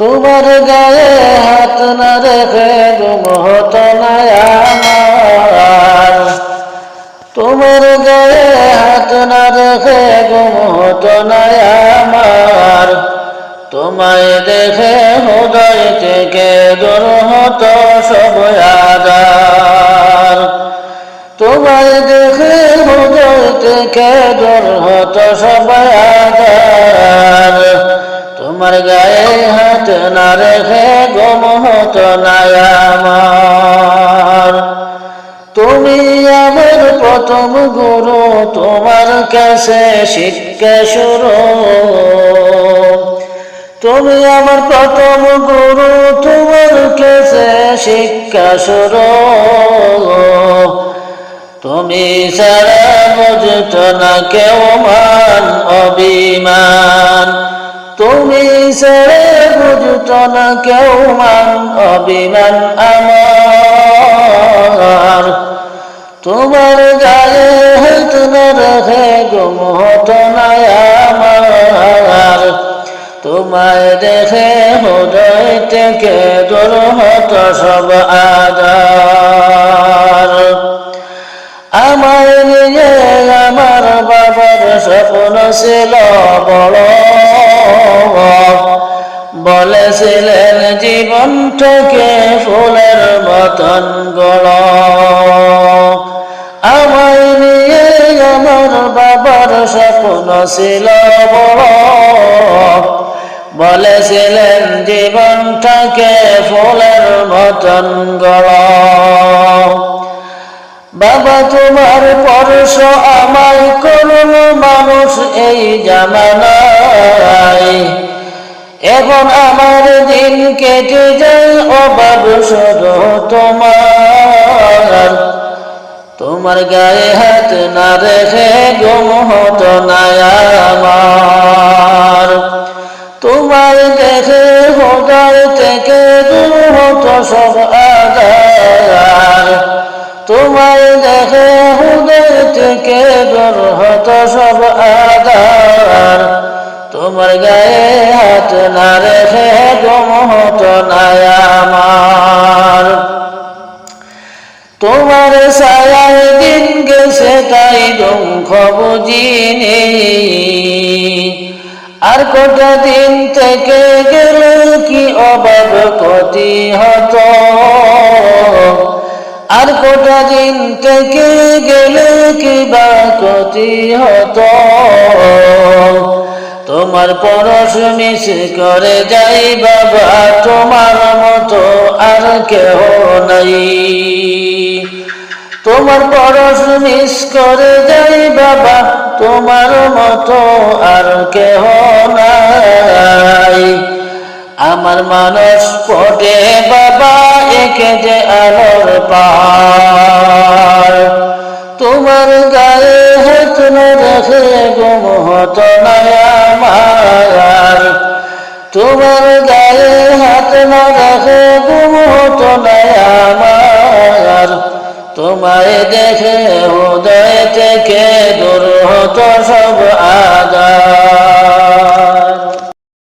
তোমার গায়ে হাত না রেখে গুম হতো আমার তোমার গায়ে হাত না রেখে গুম আমার তোমায় দেখে হৃদয় থেকে দূর হতো সব তোমায় দেখে হৃদয় থেকে দূর হতো সব আদার তোমার গায়ে না রেখে গম আমার তুমি আমার প্রথম গুরু, তোমার কাছে শিক্ষা শুরু তুমি আমার প্রথম গুরু, তোমার কাছে শিক্ষা শুরু তুমি সারা বুঝত না কেউ মান অভিমান। তুমি সারা কেউ মান অভিমান আমার। তোমার গায়ে হাত না রেখে আমার। তোমায় দেখে হৃদয় থেকে দূর হতো সব আদার আমার নিয়ে আমার বাবার স্বপ্ন ছিল বড় বলেছিলেন জীবনটাকে ফুলের মতন গড়। আমায় নিয়ে আমার বাবার স্বপ্ন ছিল বড়। বলেছিলেন জীবনটাকে ফুলের মতন গড়। বাবা, তোমার পরশ আমায় করুন মানুষ এই জামানায়। এখন আমার দিন কেটে যায় অভাব শুধু তোমার। তোমার গায়ে হাত না রেখে গম হতো না আমার। তোমার দেখে হৃদয় থেকে দূর হতো সব আদার তোমার দেখে হৃদয় থেকে দূর হতো সব আদার তোমার গায়ে না রেখে গম আমার। তোমার সায়ায় দিন গেছে তাই দুঃখ বুঝিনি আর কটা দিন থেকে গেলে কি অভাব ক্ষতি হতো আর কটা দিন থেকে গেলে কি বা ক্ষতি হতো তোমার পরশ মিস করে যাই বাবা, তোমার মতো আর কেহ নাই। তোমার পরশ মিস করে যাই বাবা, তোমার মতো আর কেহ নাই। আমার মানুষ পটে বাবা, একে যে আলোর পার তোমার গায়ে হাত না রাখে ঘুম হতো আমার। তোমায় দেখে উদয় থেকে দূর